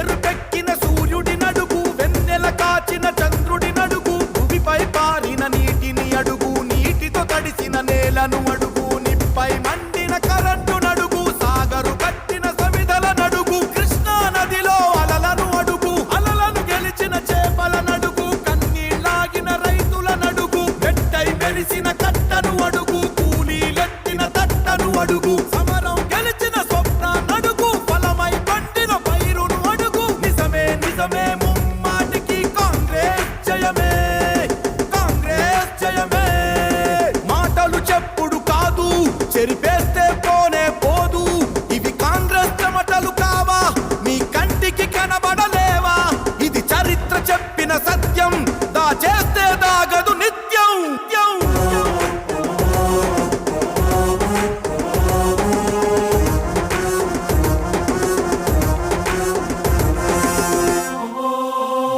ఎరుపెక్కిన సూర్యుడి నడుగు వెన్నెల కాచిన చంద్రుడి నడుగు భూమిపై పారిన నీటిని అడుగు నీటితో తడిసిన నేలను అడుగు నిప్పై మండిన కరెంటు నడుగు సాగరు కట్టిన సమిదల నడుగు కృష్ణా నదిలో అలలను అడుగు అలలను గెలిచిన చేపల నడుగు కన్నీళ్ళాగిన రైతుల నడుగు వెట్టై మెరిసిన కట్టను చెప్పిన సత్యం దాచేస్తే దాగదు నిత్యం నిత్యం.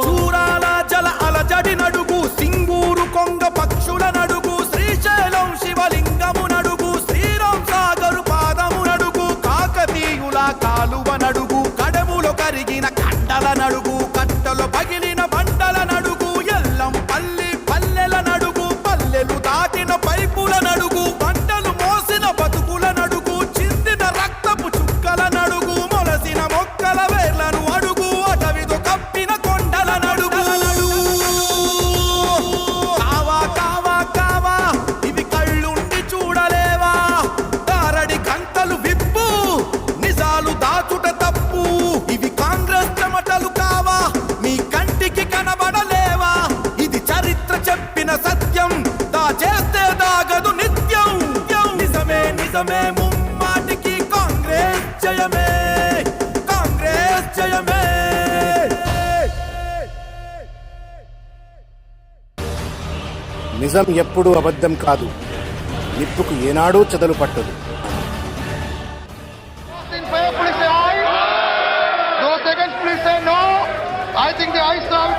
చూరాల జల అలజడి నడుగు సింగూరు కొంగ పక్షుల నడుగు శ్రీశైలం శివలింగము నడుగు శ్రీరామ్ సాగరు పాదము నడుగు కాకతీయుల కాలువ నడుగు కడములో కరిగిన కండల నడుగు దేశమే ముంపాటికి కాంగ్రెస్ జయమే కాంగ్రెస్ జయమే. నిజం ఎప్పుడు అబద్ధం కాదు నిప్పుకు ఏనాడూ చెదలు పట్టదు. I think the I sound